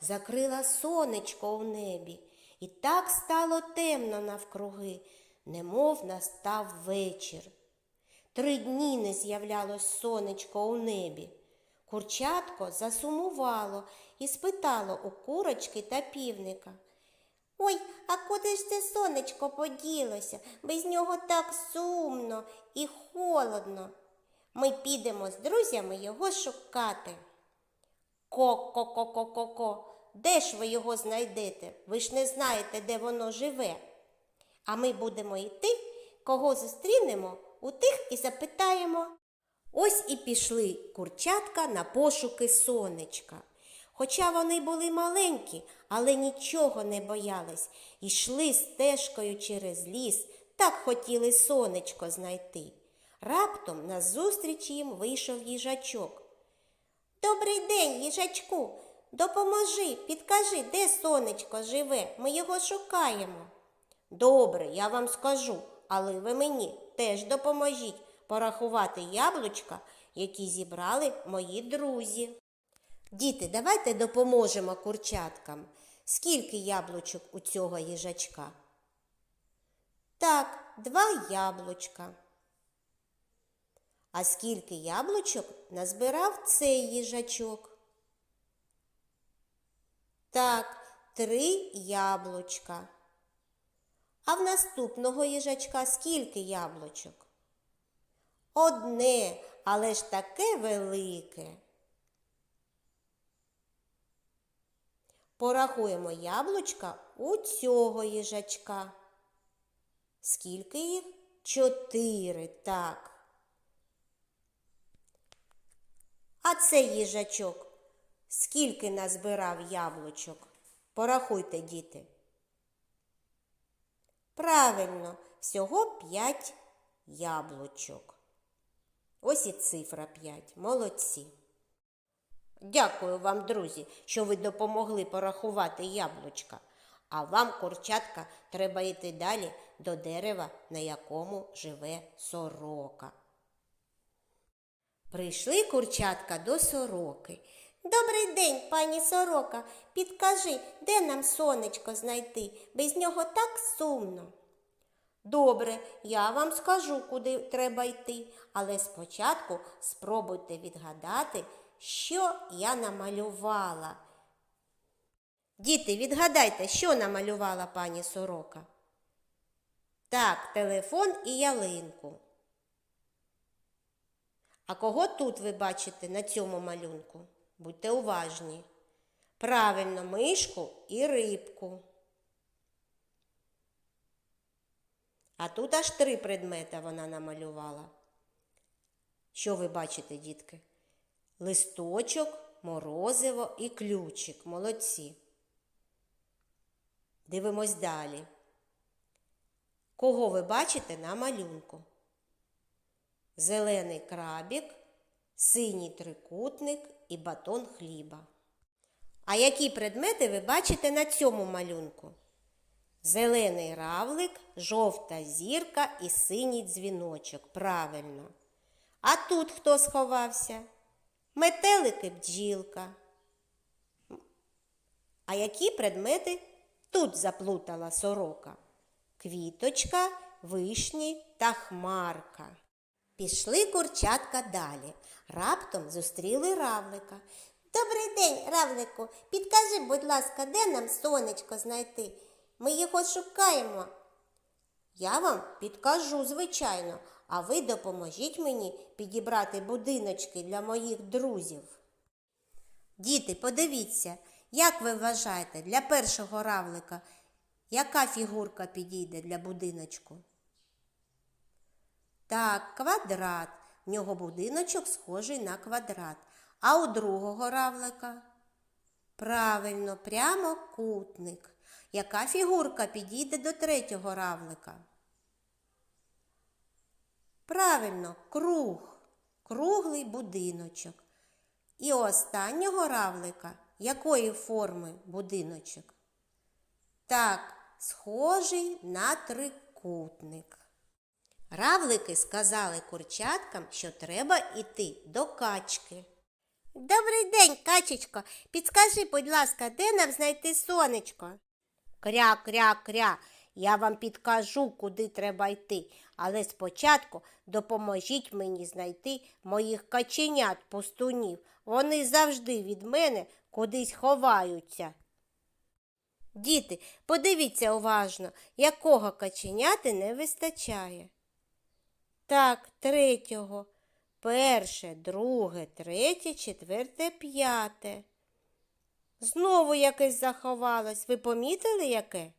закрила сонечко у небі, і так стало темно навкруги, немов настав вечір. Три дні не з'являлось сонечко у небі. Курчатко засумувало і спитало у курочки та півника. Ой, а куди ж це сонечко поділося? Без нього так сумно і холодно. Ми підемо з друзями його шукати. Ко-ко-ко-ко-ко-ко, де ж ви його знайдете? Ви ж не знаєте, де воно живе. А ми будемо йти, кого зустрінемо, у тих і запитаємо. Ось і пішли курчатка на пошуки сонечка. Хоча вони були маленькі, але нічого не боялись, йшли стежкою через ліс, так хотіли сонечко знайти. Раптом назустріч їм вийшов їжачок. Добрий день, їжачку. Допоможи, підкажи, де сонечко живе. Ми його шукаємо. Добре, я вам скажу, але ви мені теж допоможіть порахувати яблучка, які зібрали мої друзі. Діти, давайте допоможемо курчаткам. Скільки яблучок у цього їжачка? Так, два яблучка. А скільки яблучок назбирав цей їжачок? Так, три яблучка. А в наступного їжачка скільки яблучок? Одне, але ж таке велике. Порахуємо яблучка у цього їжачка. Скільки їх? Чотири, так. А цей їжачок скільки назбирав яблучок? Порахуйте, діти. Правильно, всього п'ять яблучок. Ось і цифра 5. Молодці. Дякую вам, друзі, що ви допомогли порахувати яблучка. А вам, курчатка, треба йти далі до дерева, на якому живе сорока. Прийшли курчатка до сороки. Добрий день, пані сорока. Підкажи, де нам сонечко знайти? Без нього так сумно. Добре, я вам скажу, куди треба йти, але спочатку спробуйте відгадати, що я намалювала. Діти, відгадайте, що намалювала пані сорока? Так, телефон і ялинку. А кого тут ви бачите на цьому малюнку? Будьте уважні. Правильно, мишку і рибку. А тут аж три предмета вона намалювала. Що ви бачите, дітки? Листочок, морозиво і ключик. Молодці. Дивимось далі. Кого ви бачите на малюнку? Зелений крабік, синій трикутник і батон хліба. А які предмети ви бачите на цьому малюнку? Зелений равлик, жовта зірка і синій дзвіночок. Правильно. А тут хто сховався? Метелики бджілка. А які предмети тут заплутала сорока? Квіточка, вишні та хмарка. Пішли курчатка далі. Раптом зустріли равлика. Добрий день, равлику. Підкажи, будь ласка, де нам сонечко знайти? Ми його шукаємо. Я вам підкажу, звичайно, а ви допоможіть мені підібрати будиночки для моїх друзів. Діти, подивіться, як ви вважаєте, для першого равлика яка фігурка підійде для будиночку? Так, квадрат. В нього будиночок схожий на квадрат. А у другого равлика? Правильно, прямокутник. Яка фігурка підійде до третього равлика? Правильно, круг, круглий будиночок. І останнього равлика якої форми будиночок? Так, схожий на трикутник. Равлики сказали курчаткам, що треба йти до качки. Добрий день, качечко. Підскажи, будь ласка, де нам знайти сонечко? Кря, кря, кря. Я вам підкажу, куди треба йти, але спочатку допоможіть мені знайти моїх каченят пустунів. Вони завжди від мене кудись ховаються. Діти, подивіться уважно, якого каченяти не вистачає. Так, третього. Перше, друге, третє, четверте, п'яте. Знову якесь заховалось. Ви помітили яке?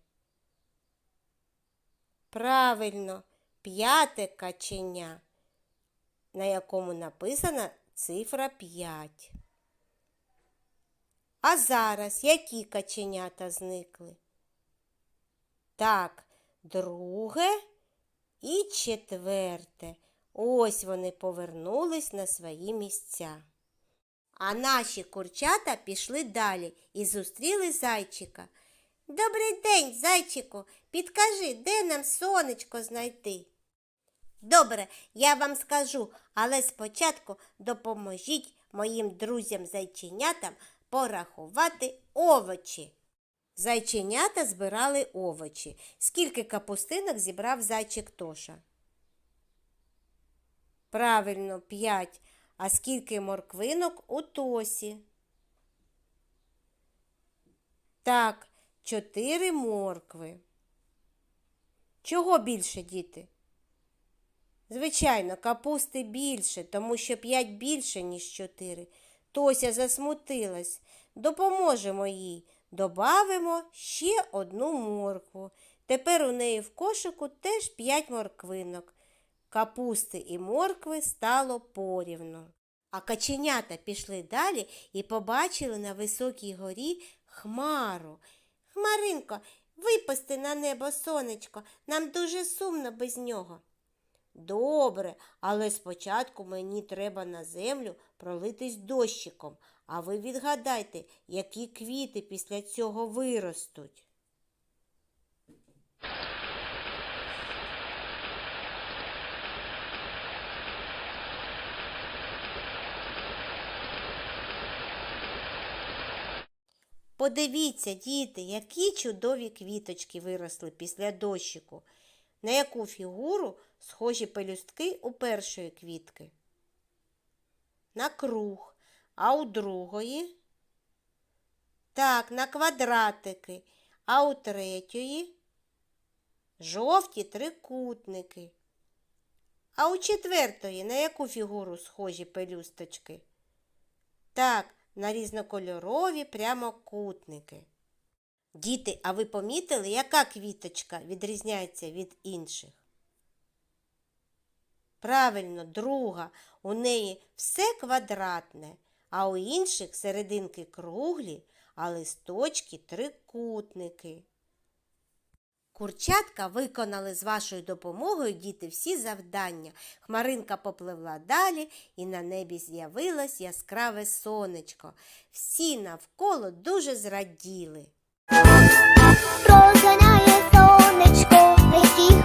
Правильно, п'яте каченя, на якому написана цифра 5. А зараз які каченята зникли? Так, друге і четверте. Ось вони повернулись на свої місця. А наші курчата пішли далі і зустріли зайчика. Добрий день, зайчику. Підкажи, де нам сонечко знайти? Добре, я вам скажу, але спочатку допоможіть моїм друзям-зайченятам порахувати овочі. Зайченята збирали овочі. Скільки капустинок зібрав зайчик Тоша? Правильно, п'ять. А скільки морквинок у Тосі? Так, чотири моркви. Чого більше, діти? Звичайно, капусти більше, тому що п'ять більше, ніж чотири. Тося засмутилась. Допоможемо їй. Добавимо ще одну моркву. Тепер у неї в кошику теж п'ять морквинок. Капусти і моркви стало порівну. А каченята пішли далі і побачили на високій горі хмару. Хмаринко, випусти на небо сонечко, нам дуже сумно без нього. Добре, але спочатку мені треба на землю пролитись дощиком, а ви відгадайте, які квіти після цього виростуть. Подивіться, діти, які чудові квіточки виросли після дощику. На яку фігуру схожі пелюстки у першої квітки? На круг, а у другої? Так, на квадратики, а у третьої жовті трикутники. А у четвертої на яку фігуру схожі пелюсточки? Так, на різнокольорові прямокутники. Діти, а ви помітили, яка квіточка відрізняється від інших? Правильно, друга. У неї все квадратне, а у інших серединки круглі, а листочки трикутники. Курчатка виконали з вашою допомогою діти всі завдання. Хмаринка попливла далі, і на небі з'явилось яскраве сонечко. Всі навколо дуже зраділи розганяє сонечко, легких